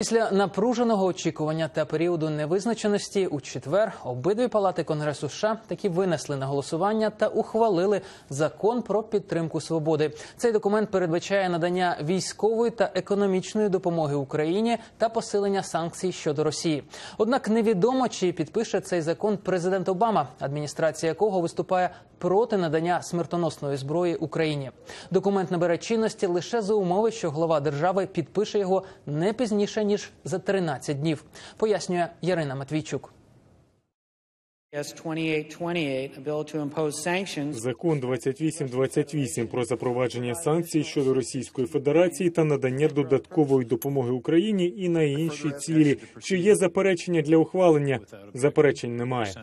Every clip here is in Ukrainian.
Після напруженого очікування та періоду невизначеності у четвер обидві палати Конгресу США таки винесли на голосування та ухвалили закон про підтримку свободи. Цей документ передбачає надання військової та економічної допомоги Україні та посилення санкцій щодо Росії. Однак невідомо, чи підпише цей закон президент Обама, адміністрація якого виступає проти надання смертоносної зброї Україні. Документ набере чинності лише за умови, що глава держави підпише його не пізніше ніж за 13 днів. Пояснює Ярина Матвійчук. Закон 2828 про запровадження санкцій щодо Російської Федерації та надання додаткової допомоги Україні і на інші цілі. Чи є заперечення для ухвалення? Заперечень немає.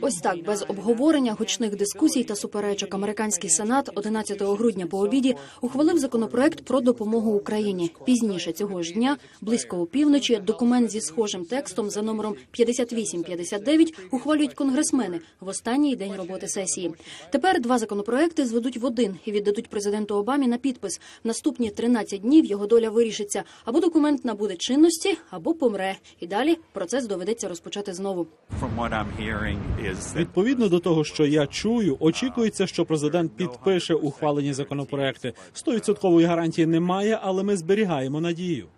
Ось так без обговорення, гучних дискусій та суперечок. Американський сенат 11 грудня по обіді ухвалив законопроект про допомогу Україні. Пізніше цього ж дня, близько опівночі, документ зі схожим текстом за номером 5859 ухвалюють конгресмени в останній день роботи сесії. Тепер два законопроекти зведуть в один і віддадуть президенту Обамі на підпис. В наступні 13 днів його доля вирішиться або документ набуде чинності, або помре. І далі процес доведеться розпочати знову. Відповідно до того, що я чую, очікується, що президент підпише ухвалені законопроекти. Стовідсоткової гарантії немає, але ми зберігаємо надію.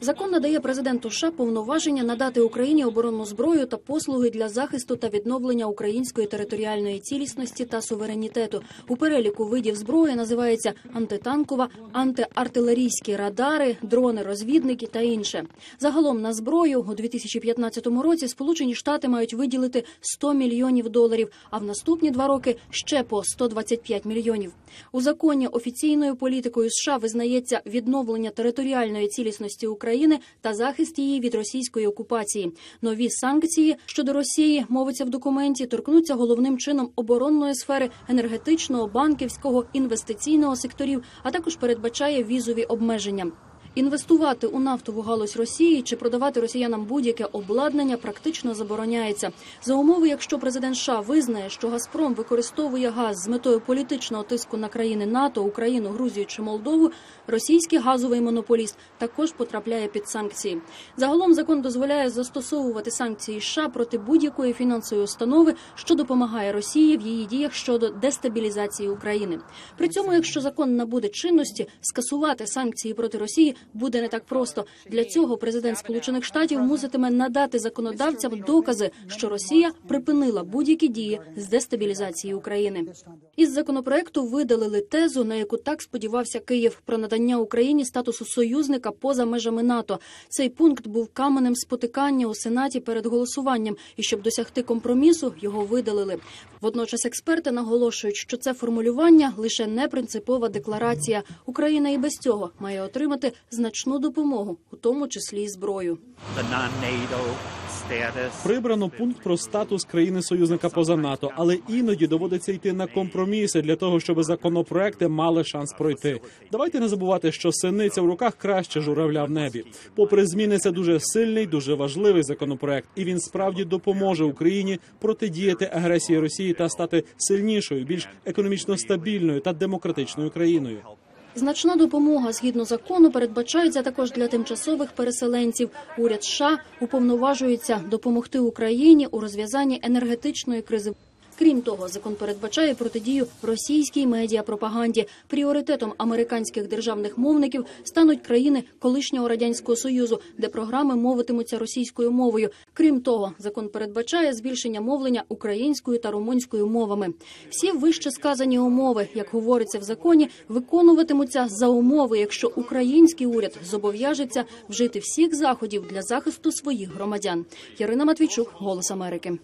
Закон надає президенту США повноваження надати Україні оборонну зброю та послуги для захисту та відновлення української територіальної цілісності та суверенітету. У переліку видів зброї називається антитанкова, антиартилерійські радари, дрони-розвідники та інше. Загалом на зброю у 2015 році Сполучені Штати мають виділити 100 мільйонів доларів, а в наступні два роки ще по 125 мільйонів. У законі офіційною політикою США визнається відновлення територіальної цілісності України та захист її від російської окупації. Нові санкції щодо Росії мовиться в документі, торкнуться головним чином оборонної сфери, енергетичного, банківського, інвестиційного секторів, а також передбачає візові обмеження. Інвестувати у нафтову галузь Росії чи продавати росіянам будь-яке обладнання практично забороняється за умови, якщо президент США визнає, що Газпром використовує газ з метою політичного тиску на країни НАТО, Україну, Грузію чи Молдову. Російський газовий монополіст також потрапляє під санкції. Загалом закон дозволяє застосовувати санкції США проти будь-якої фінансової установи, що допомагає Росії в її діях щодо дестабілізації України. При цьому, якщо закон набуде чинності, скасувати санкції проти Росії буде не так просто. Для цього президент Сполучених Штатів муситиме надати законодавцям докази, що Росія припинила будь-які дії з дестабілізації України. Із законопроекту видалили тезу, на яку так сподівався Київ про надання Україні статусу союзника поза межами НАТО. Цей пункт був каменем спотикання у сенаті перед голосуванням, і щоб досягти компромісу, його видалили. Водночас експерти наголошують, що це формулювання лише непринципова декларація. Україна і без цього має отримати значну допомогу, у тому числі і зброю. Прибрано пункт про статус країни-союзника поза НАТО, але іноді доводиться йти на компроміси для того, щоб законопроекти мали шанс пройти. Давайте не забувати, що синиця в руках краще журавля в небі. Попри зміни, це дуже сильний, дуже важливий законопроект, і він справді допоможе Україні протидіяти агресії Росії та стати сильнішою, більш економічно стабільною та демократичною країною. Значна допомога згідно закону передбачається також для тимчасових переселенців. Уряд США уповноважується допомогти Україні у розв'язанні енергетичної кризи. Крім того, закон передбачає протидію російській медіапропаганді. Пріоритетом американських державних мовників стануть країни колишнього радянського союзу, де програми мовитимуться російською мовою. Крім того, закон передбачає збільшення мовлення українською та румунською мовами. Всі вище сказані умови, як говориться в законі, виконуватимуться за умови, якщо український уряд зобов'яжеться вжити всіх заходів для захисту своїх громадян. Ярина Матвійчук, Голос Америки.